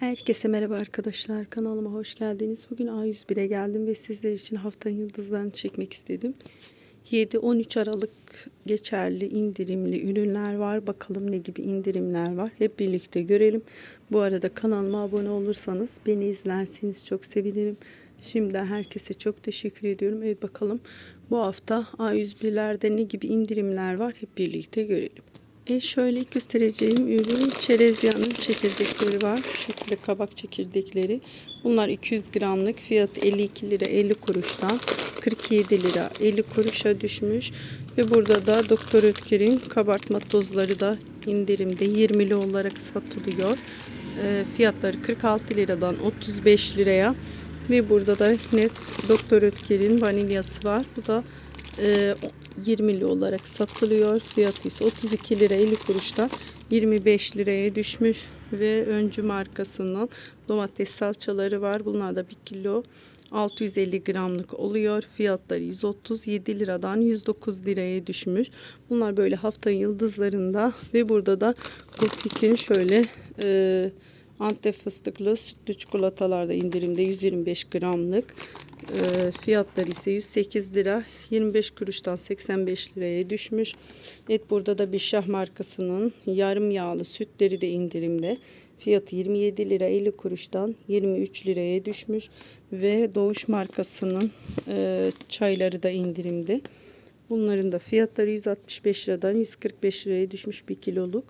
Herkese merhaba arkadaşlar. Kanalıma hoş geldiniz. Bugün A101'e geldim ve sizler için haftanın yıldızlarını çekmek istedim. 7-13 Aralık geçerli indirimli ürünler var. Bakalım ne gibi indirimler var. Hep birlikte görelim. Bu arada kanalıma abone olursanız beni izlerseniz çok sevinirim. Şimdiden herkese çok teşekkür ediyorum. Evet bakalım bu hafta A101'lerde ne gibi indirimler var. Hep birlikte görelim. E şöyle göstereceğim ürün çerezyanın çekirdekleri var. Şu şekilde kabak çekirdekleri. Bunlar 200 gramlık. Fiyat 52 lira 50 kuruştan 47 lira 50 kuruşa düşmüş. Ve burada da Doktor Ötker'in kabartma tozları da indirimde 20'li olarak satılıyor. E, fiyatları 46 liradan 35 liraya. Ve burada da yine Doktor Ötker'in vanilyası var. Bu da e, 20'li olarak satılıyor. Fiyatı ise 32 lira 50 kuruştan 25 liraya düşmüş ve öncü markasının domates salçaları var. Bunlar da 1 kilo 650 gramlık oluyor. Fiyatları 137 liradan 109 liraya düşmüş. Bunlar böyle haftanın yıldızlarında ve burada da Gofik'in şöyle e, Antep fıstıklı sütlü çikolatalarda indirimde 125 gramlık. E, fiyatları ise 108 lira 25 kuruştan 85 liraya düşmüş. Evet burada da Bişah markasının yarım yağlı sütleri de indirimde. Fiyatı 27 lira 50 kuruştan 23 liraya düşmüş. Ve Doğuş markasının e, çayları da indirimde. Bunların da fiyatları 165 liradan 145 liraya düşmüş bir kiloluk.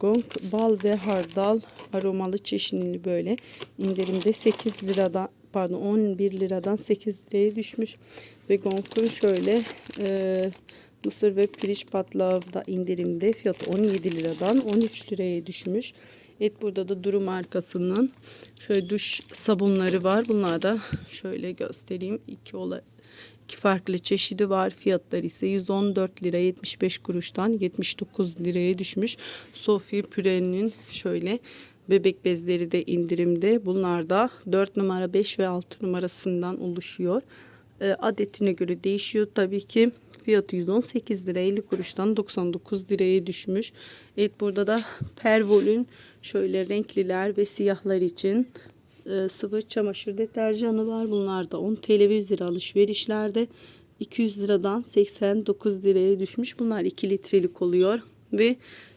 Gong bal ve hardal aromalı çeşnili böyle indirimde 8 liradan pardon 11 liradan 8 liraya düşmüş ve Gong'un şöyle e, mısır ve pirinç patlağı da indirimde fiyatı 17 liradan 13 liraya düşmüş. Evet burada da Duru markasının şöyle duş sabunları var. Bunlar da şöyle göstereyim. iki olay İki farklı çeşidi var. Fiyatları ise 114 lira 75 kuruştan 79 liraya düşmüş. Sofi Püre'nin şöyle bebek bezleri de indirimde. Bunlar da 4 numara 5 ve 6 numarasından oluşuyor. E, adetine göre değişiyor tabii ki. Fiyatı 118 lira 50 kuruştan 99 liraya düşmüş. Evet burada da Pervol'ün şöyle renkliler ve siyahlar için e, sıvı çamaşır deterjanı var. Bunlar da 10 TL ve 100 lira alışverişlerde 200 liradan 89 liraya düşmüş. Bunlar 2 litrelik oluyor ve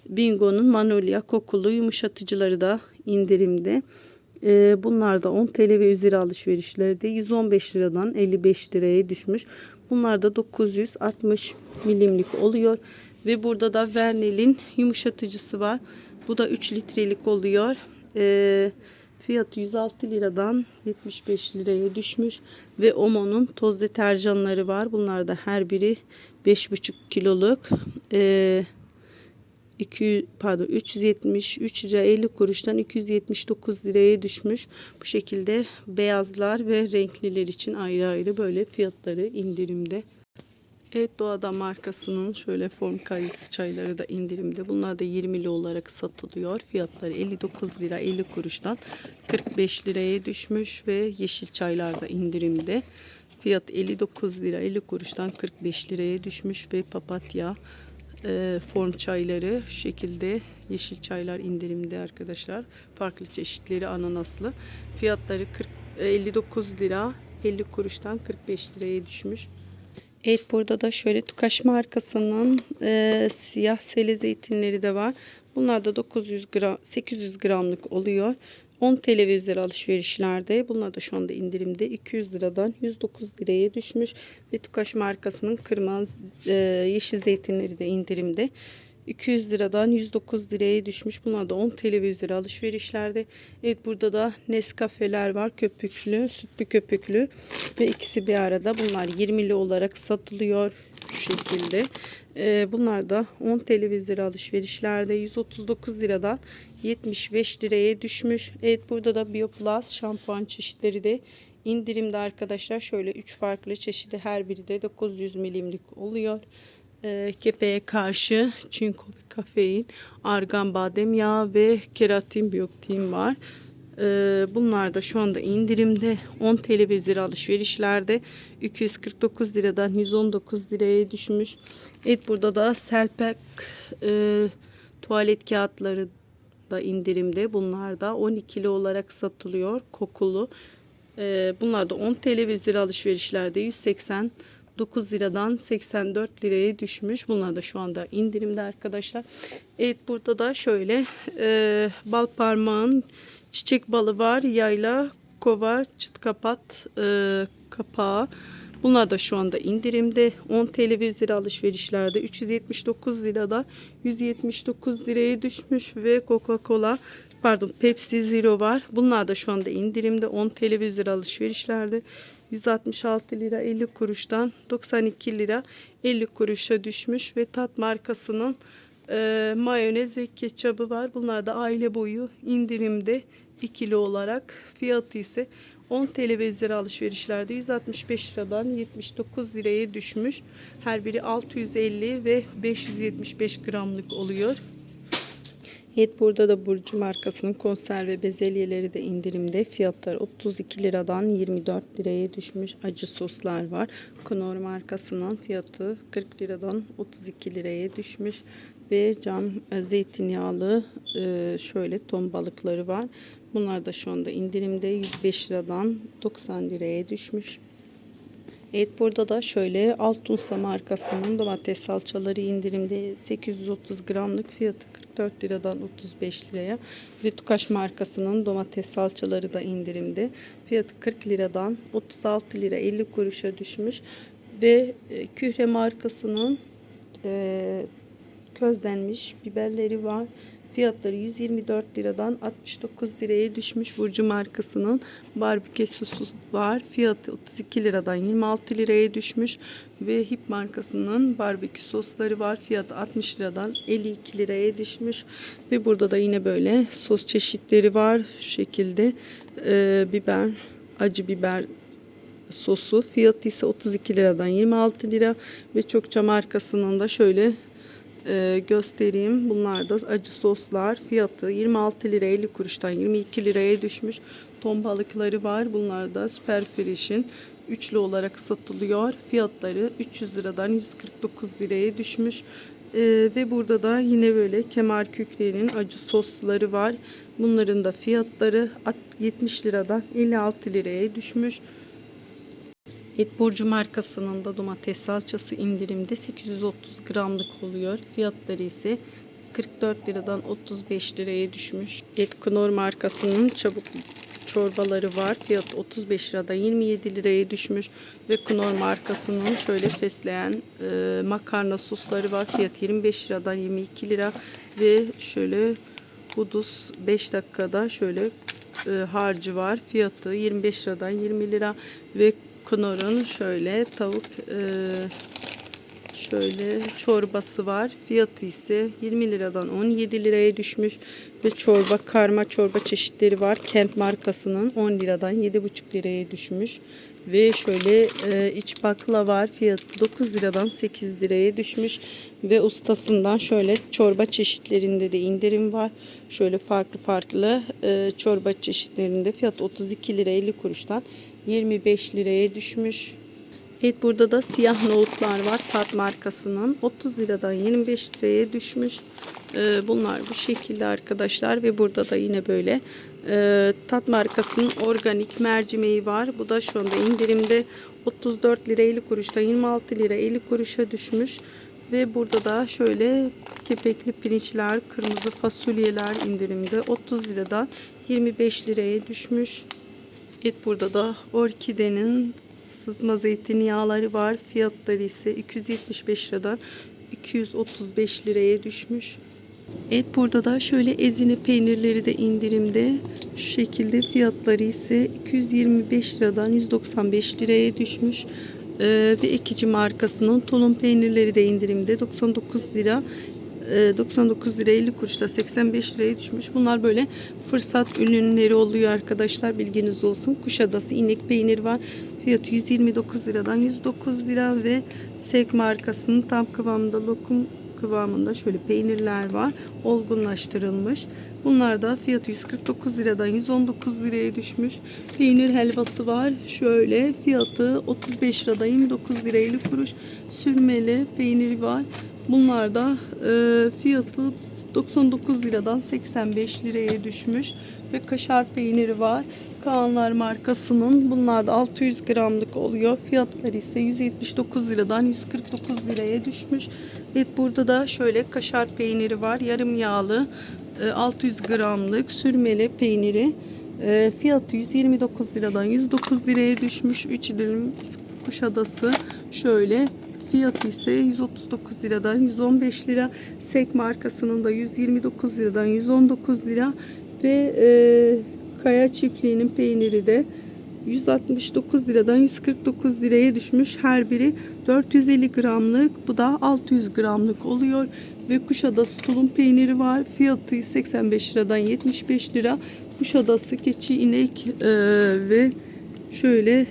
Bingo'nun Manolya kokulu yumuşatıcıları da indirimde. E, bunlar da 10 TL ve üzeri alışverişlerde 115 liradan 55 liraya düşmüş. Bunlar da 960 milimlik oluyor. Ve burada da Vernel'in yumuşatıcısı var. Bu da 3 litrelik oluyor. Eee Fiyatı 106 liradan 75 liraya düşmüş ve Omo'nun toz deterjanları var. Bunlar da her biri 5,5 kiloluk. Ee, 200 pardon 373 lira 50 kuruştan 279 liraya düşmüş. Bu şekilde beyazlar ve renkliler için ayrı ayrı böyle fiyatları indirimde. Evet Doğada markasının şöyle form kayısı çayları da indirimde. Bunlar da 20'li olarak satılıyor. Fiyatları 59 lira 50 kuruştan 45 liraya düşmüş ve yeşil çaylar da indirimde. Fiyat 59 lira 50 kuruştan 45 liraya düşmüş ve papatya e, form çayları şu şekilde yeşil çaylar indirimde arkadaşlar. Farklı çeşitleri ananaslı. Fiyatları 40, 59 lira 50 kuruştan 45 liraya düşmüş. Evet burada da şöyle Tukaş markasının e, siyah sele zeytinleri de var. Bunlar da 900 gram 800 gramlık oluyor. 10 TL ve üzeri alışverişlerde. Bunlar da şu anda indirimde 200 liradan 109 liraya düşmüş. Ve Tukaş markasının kırmızı e, yeşil zeytinleri de indirimde. 200 liradan 109 liraya düşmüş. Bunlar da 10 TL ve üzeri alışverişlerde. Evet burada da Nescafeler var. Köpüklü, sütlü köpüklü ve ikisi bir arada. Bunlar 20'li olarak satılıyor şekilde. Ee, bunlar da 10 TL alışverişlerde 139 liradan 75 liraya düşmüş. Evet burada da Bioplus şampuan çeşitleri de indirimde arkadaşlar. Şöyle 3 farklı çeşidi her biri de 900 milimlik oluyor e, kepeğe karşı çinko ve kafein, argan badem yağı ve keratin biyoktin var. E, bunlar da şu anda indirimde 10 TL ve üzeri alışverişlerde 249 liradan 119 liraya düşmüş. Evet burada da Selpak e, tuvalet kağıtları da indirimde. Bunlar da 12'li olarak satılıyor. Kokulu. Ee, bunlar da 10 TL ve üzeri alışverişlerde 189 liradan 84 liraya düşmüş. Bunlar da şu anda indirimde arkadaşlar. Evet burada da şöyle e, bal parmağın çiçek balı var. Yayla, kova, çıt kapat e, kapağı. Bunlar da şu anda indirimde. 10 TL ve üzeri alışverişlerde 379 liradan 179 liraya düşmüş ve Coca-Cola pardon Pepsi Zero var. Bunlar da şu anda indirimde 10 TL ve üzeri alışverişlerde 166 lira 50 kuruştan 92 lira 50 kuruşa düşmüş ve Tat markasının e, mayonez ve ketçabı var. Bunlar da aile boyu indirimde ikili olarak fiyatı ise 10 TL ve üzeri alışverişlerde 165 liradan 79 liraya düşmüş. Her biri 650 ve 575 gramlık oluyor. Evet burada da Burcu markasının konserve bezelyeleri de indirimde. Fiyatlar 32 liradan 24 liraya düşmüş. Acı soslar var. Knorr markasının fiyatı 40 liradan 32 liraya düşmüş. Ve cam e, zeytinyağlı e, şöyle ton balıkları var. Bunlar da şu anda indirimde. 105 liradan 90 liraya düşmüş. Evet burada da şöyle Altunsa markasının domates salçaları indirimde. 830 gramlık fiyatı 44 liradan 35 liraya. Ve Tukaş markasının domates salçaları da indirimde. Fiyatı 40 liradan 36 lira 50 kuruşa düşmüş. Ve e, Kühre markasının e, közlenmiş biberleri var. Fiyatları 124 liradan 69 liraya düşmüş. Burcu markasının barbekü sosu var. Fiyatı 32 liradan 26 liraya düşmüş. Ve Hip markasının barbekü sosları var. Fiyatı 60 liradan 52 liraya düşmüş. Ve burada da yine böyle sos çeşitleri var. Şu şekilde e, biber, acı biber sosu. Fiyatı ise 32 liradan 26 lira. Ve Çokça markasının da şöyle e, göstereyim. Bunlar da acı soslar. Fiyatı 26 lira 50 kuruştan 22 liraya düşmüş. Ton balıkları var. Bunlar da Super Fresh'in üçlü olarak satılıyor. Fiyatları 300 liradan 149 liraya düşmüş. E, ve burada da yine böyle kemer kükreğinin acı sosları var. Bunların da fiyatları 70 liradan 56 liraya düşmüş. Et Burcu markasının da domates salçası indirimde 830 gramlık oluyor. Fiyatları ise 44 liradan 35 liraya düşmüş. Et Knorr markasının çabuk çorbaları var. Fiyat 35 liradan 27 liraya düşmüş. Ve Knorr markasının şöyle fesleğen e, makarna sosları var. Fiyat 25 liradan 22 lira. Ve şöyle Hudus 5 dakikada şöyle e, harcı var. Fiyatı 25 liradan 20 lira. Ve Knorr'un şöyle tavuk e, şöyle çorbası var. Fiyatı ise 20 liradan 17 liraya düşmüş ve çorba karma çorba çeşitleri var. Kent markasının 10 liradan 7,5 liraya düşmüş. Ve şöyle e, iç bakla var. Fiyatı 9 liradan 8 liraya düşmüş. Ve ustasından şöyle çorba çeşitlerinde de indirim var. Şöyle farklı farklı e, çorba çeşitlerinde fiyat 32 lira 50 kuruştan 25 liraya düşmüş. Evet burada da siyah nohutlar var. Tat markasının 30 liradan 25 liraya düşmüş. Ee, bunlar bu şekilde arkadaşlar ve burada da yine böyle e, Tat markasının organik mercimeği var. Bu da şu anda indirimde 34 lira 50 kuruştan 26 lira 50 kuruşa düşmüş. Ve burada da şöyle kepekli pirinçler, kırmızı fasulyeler indirimde 30 liradan 25 liraya düşmüş. Evet burada da orkidenin sızma zeytinyağları var. Fiyatları ise 275 liradan 235 liraya düşmüş. Evet burada da şöyle ezine peynirleri de indirimde. Şu şekilde fiyatları ise 225 liradan 195 liraya düşmüş. Ee, ve ekici markasının tulum peynirleri de indirimde 99 lira 99 lira 50 kuruşta 85 liraya düşmüş. Bunlar böyle fırsat ürünleri oluyor arkadaşlar. Bilginiz olsun. Kuşadası inek peynir var. Fiyatı 129 liradan 109 lira ve Sek markasının tam kıvamda lokum kıvamında şöyle peynirler var. Olgunlaştırılmış. Bunlar da fiyatı 149 liradan 119 liraya düşmüş. Peynir helvası var. Şöyle fiyatı 35 liradan 29 lira 50 kuruş. Sürmeli peyniri var. Bunlar da e, fiyatı 99 liradan 85 liraya düşmüş. Ve kaşar peyniri var. Kaanlar markasının bunlar da 600 gramlık oluyor. Fiyatları ise 179 liradan 149 liraya düşmüş. Evet burada da şöyle kaşar peyniri var. Yarım yağlı e, 600 gramlık sürmeli peyniri. E, Fiyatı 129 liradan 109 liraya düşmüş. 3 dilim Kuşadası şöyle Fiyatı ise 139 liradan 115 lira. Sek markasının da 129 liradan 119 lira. Ve e, Kaya çiftliğinin peyniri de 169 liradan 149 liraya düşmüş. Her biri 450 gramlık. Bu da 600 gramlık oluyor. Ve Kuşadası tulum peyniri var. Fiyatı 85 liradan 75 lira. Kuşadası keçi, inek e, ve şöyle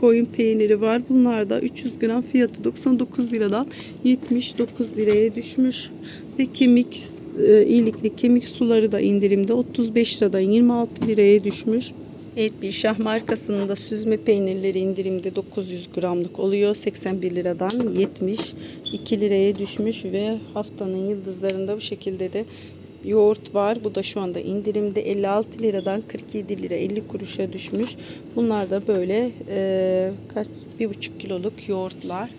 koyun peyniri var. Bunlar da 300 gram fiyatı 99 liradan 79 liraya düşmüş. Ve kemik e, iyilikli kemik suları da indirimde 35 liradan 26 liraya düşmüş. Evet bir şah markasının da süzme peynirleri indirimde 900 gramlık oluyor. 81 liradan 72 liraya düşmüş ve haftanın yıldızlarında bu şekilde de yoğurt var. Bu da şu anda indirimde 56 liradan 47 lira 50 kuruşa düşmüş. Bunlar da böyle e, kaç bir buçuk kiloluk yoğurtlar.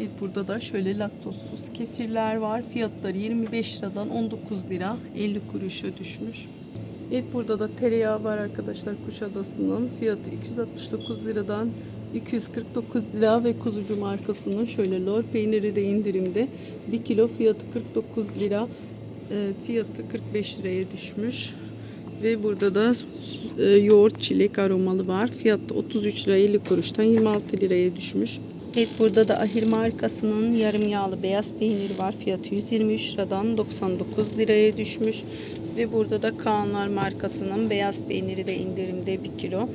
Evet burada da şöyle laktozsuz kefirler var. Fiyatları 25 liradan 19 lira 50 kuruşa düşmüş. Evet burada da tereyağı var arkadaşlar Kuşadası'nın. Fiyatı 269 liradan 249 lira ve kuzucu markasının şöyle lor peyniri de indirimde. 1 kilo fiyatı 49 lira. E, fiyatı 45 liraya düşmüş. Ve burada da e, yoğurt çilek aromalı var. Fiyatı 33 lira 50 kuruştan 26 liraya düşmüş. Evet burada da Ahir markasının yarım yağlı beyaz peyniri var. Fiyatı 123 liradan 99 liraya düşmüş. Ve burada da Kaanlar markasının beyaz peyniri de indirimde 1 kilo.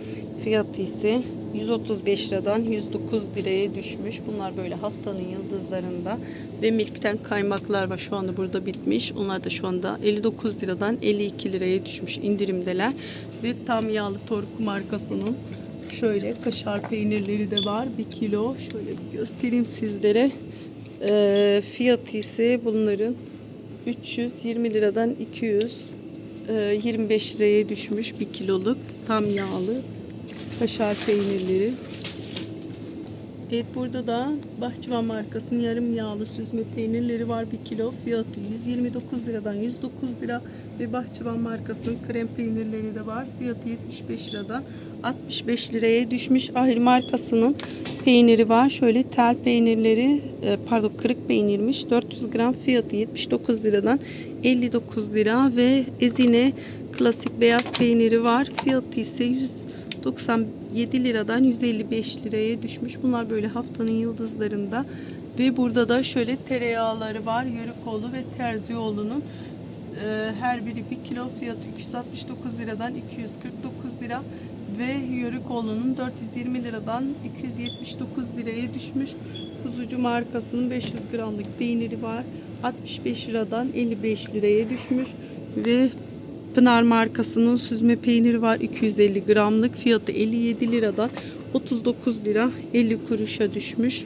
Fiyatı ise 135 liradan 109 liraya düşmüş. Bunlar böyle haftanın yıldızlarında. Ve Milk'ten kaymaklar var. Şu anda burada bitmiş. Onlar da şu anda 59 liradan 52 liraya düşmüş indirimdeler. Ve tam yağlı Torku markasının şöyle kaşar peynirleri de var. 1 kilo. Şöyle bir göstereyim sizlere. Ee, fiyatı ise bunların 320 liradan 225 liraya düşmüş 1 kiloluk tam yağlı kaşar peynirleri. Evet burada da Bahçıvan markasının yarım yağlı süzme peynirleri var 1 kilo. Fiyatı 129 liradan 109 lira ve Bahçıvan markasının krem peynirleri de var. Fiyatı 75 liradan 65 liraya düşmüş. Ahir markasının peyniri var. Şöyle tel peynirleri e, pardon kırık peynirmiş. 400 gram fiyatı 79 liradan 59 lira ve Ezine klasik beyaz peyniri var. Fiyatı ise 197 liradan 155 liraya düşmüş. Bunlar böyle haftanın yıldızlarında. Ve burada da şöyle tereyağları var. Yörükoğlu ve Terzioğlu'nun e, her biri 1 kilo fiyatı 269 liradan 249 lira ve Yörükoğlu'nun 420 liradan 279 liraya düşmüş. Kuzucu markasının 500 gramlık peyniri var. 65 liradan 55 liraya düşmüş ve Pınar markasının süzme peyniri var 250 gramlık fiyatı 57 liradan 39 lira 50 kuruşa düşmüş.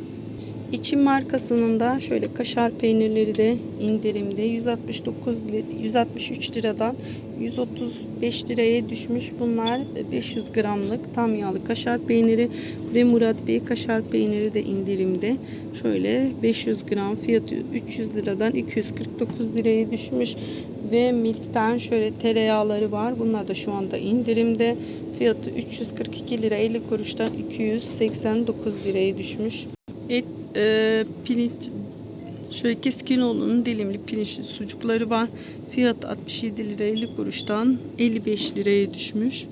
İçim markasının da şöyle kaşar peynirleri de indirimde 169 li- 163 liradan 135 liraya düşmüş. Bunlar 500 gramlık tam yağlı kaşar peyniri ve Murat Bey kaşar peyniri de indirimde. Şöyle 500 gram fiyatı 300 liradan 249 liraya düşmüş ve Milk'ten şöyle tereyağları var. Bunlar da şu anda indirimde. Fiyatı 342 lira 50 kuruştan 289 liraya düşmüş. Et, e, pirinç şöyle Keskinoğlu'nun dilimli pirinçli sucukları var. Fiyatı 67 lira 50 kuruştan 55 liraya düşmüş.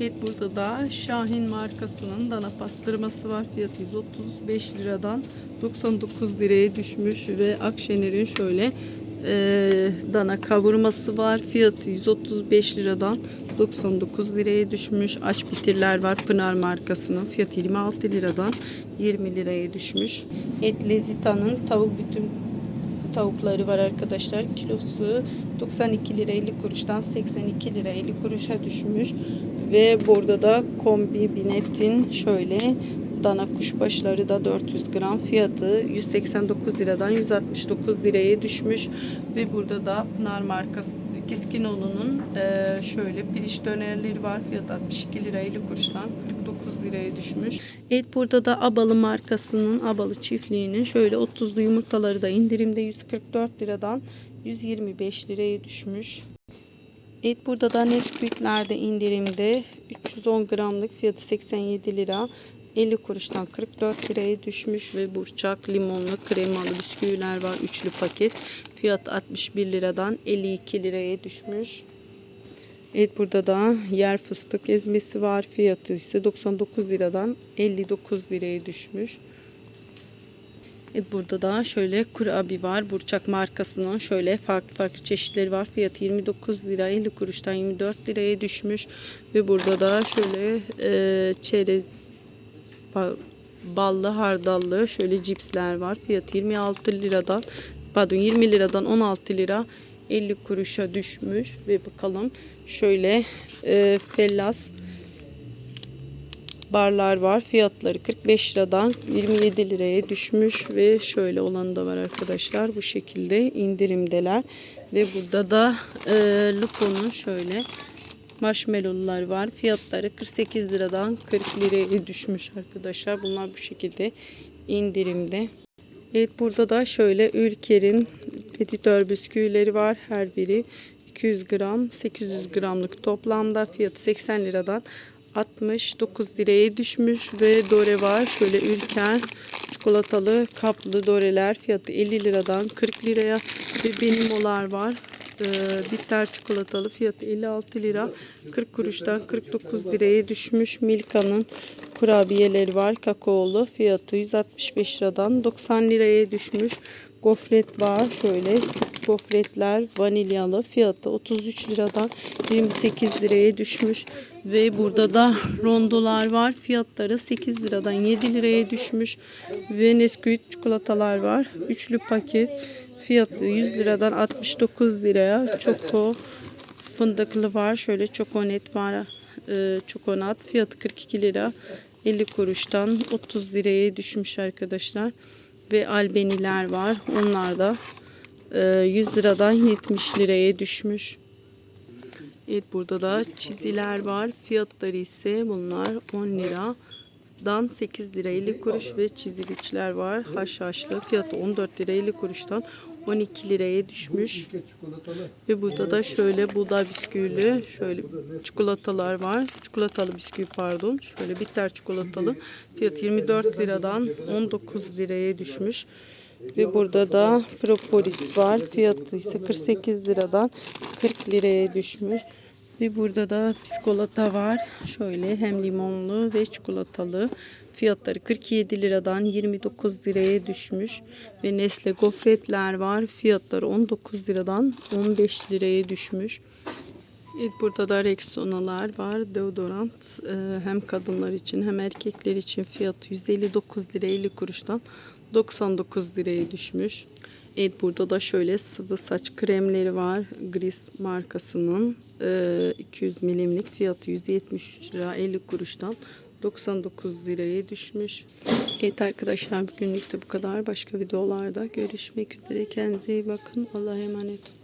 Evet burada da Şahin markasının dana pastırması var. Fiyatı 135 liradan 99 liraya düşmüş ve Akşener'in şöyle e, dana kavurması var. Fiyatı 135 liradan 99 liraya düşmüş. Aç bitirler var Pınar markasının. Fiyatı 26 liradan 20 liraya düşmüş. Et Lezita'nın tavuk bütün tavukları var arkadaşlar. Kilosu 92 lira 50 kuruştan 82 lira 50 kuruşa düşmüş. Ve burada da kombi binetin şöyle dana kuşbaşları da 400 gram fiyatı 189 liradan 169 liraya düşmüş. Ve burada da Pınar markası Kiskinoğlu'nun eee, şöyle piliç dönerleri var. Fiyatı 62 lira 50 kuruştan 49 liraya düşmüş. Evet burada da Abalı markasının Abalı çiftliğinin şöyle 30'lu yumurtaları da indirimde 144 liradan 125 liraya düşmüş. Evet burada da Nesquik'lerde indirimde 310 gramlık fiyatı 87 lira 50 kuruştan 44 liraya düşmüş ve burçak limonlu kremalı bisküviler var üçlü paket fiyat 61 liradan 52 liraya düşmüş. Evet burada da yer fıstık ezmesi var fiyatı ise 99 liradan 59 liraya düşmüş. Evet burada da şöyle kurabi var. Burçak markasının şöyle farklı farklı çeşitleri var. Fiyatı 29 lira 50 kuruştan 24 liraya düşmüş. Ve burada da şöyle e, çerez ballı hardallı şöyle cipsler var. Fiyatı 26 liradan pardon 20 liradan 16 lira 50 kuruşa düşmüş. Ve bakalım şöyle e, fellas barlar var. Fiyatları 45 liradan 27 liraya düşmüş ve şöyle olan da var arkadaşlar. Bu şekilde indirimdeler. Ve burada da e, Lupo'nun şöyle marshmallowlar var. Fiyatları 48 liradan 40 liraya düşmüş arkadaşlar. Bunlar bu şekilde indirimde. Evet burada da şöyle Ülker'in petitör bisküvileri var. Her biri 200 gram 800 gramlık toplamda fiyatı 80 liradan 69 liraya düşmüş ve dore var. Şöyle Ülker çikolatalı kaplı doreler fiyatı 50 liradan 40 liraya ve benimolar var. Ee, bitter çikolatalı fiyatı 56 lira 40 kuruştan 49 liraya düşmüş. Milka'nın kurabiyeleri var. Kakaolu fiyatı 165 liradan 90 liraya düşmüş. Gofret var. Şöyle gofretler vanilyalı fiyatı 33 liradan 28 liraya düşmüş. Ve burada da rondolar var. Fiyatları 8 liradan 7 liraya düşmüş. Ve Nesquik çikolatalar var. Üçlü paket fiyatı 100 liradan 69 liraya. Çoko fındıklı var. Şöyle çokonet var. Ee, çokonat fiyatı 42 lira 50 kuruştan 30 liraya düşmüş arkadaşlar. Ve albeniler var. Onlar da e, 100 liradan 70 liraya düşmüş. Evet burada da çiziler var. Fiyatları ise bunlar 10 liradan 8 lira 50 kuruş ve çiziliçler var. Haşhaşlı fiyatı 14 lira 50 kuruştan 12 liraya düşmüş. Ve burada da şöyle buğday bisküvili şöyle çikolatalar var. Çikolatalı bisküvi pardon. Şöyle bitter çikolatalı. Fiyatı 24 liradan 19 liraya düşmüş. Ve burada da propolis var. Fiyatı ise 48 liradan 40 liraya düşmüş. Ve burada da biskolata var. Şöyle hem limonlu ve çikolatalı. Fiyatları 47 liradan 29 liraya düşmüş. Ve Nesle gofretler var. Fiyatları 19 liradan 15 liraya düşmüş. Burada da Rexona'lar var. Deodorant e, hem kadınlar için hem erkekler için fiyatı 159 lira 50 kuruştan 99 liraya düşmüş. Evet burada da şöyle sıvı saç kremleri var. Gris markasının e, 200 milimlik fiyatı 173 lira 50 kuruştan 99 liraya düşmüş. Evet arkadaşlar bugünlük de bu kadar. Başka videolarda görüşmek üzere. Kendinize iyi bakın. Allah'a emanet olun.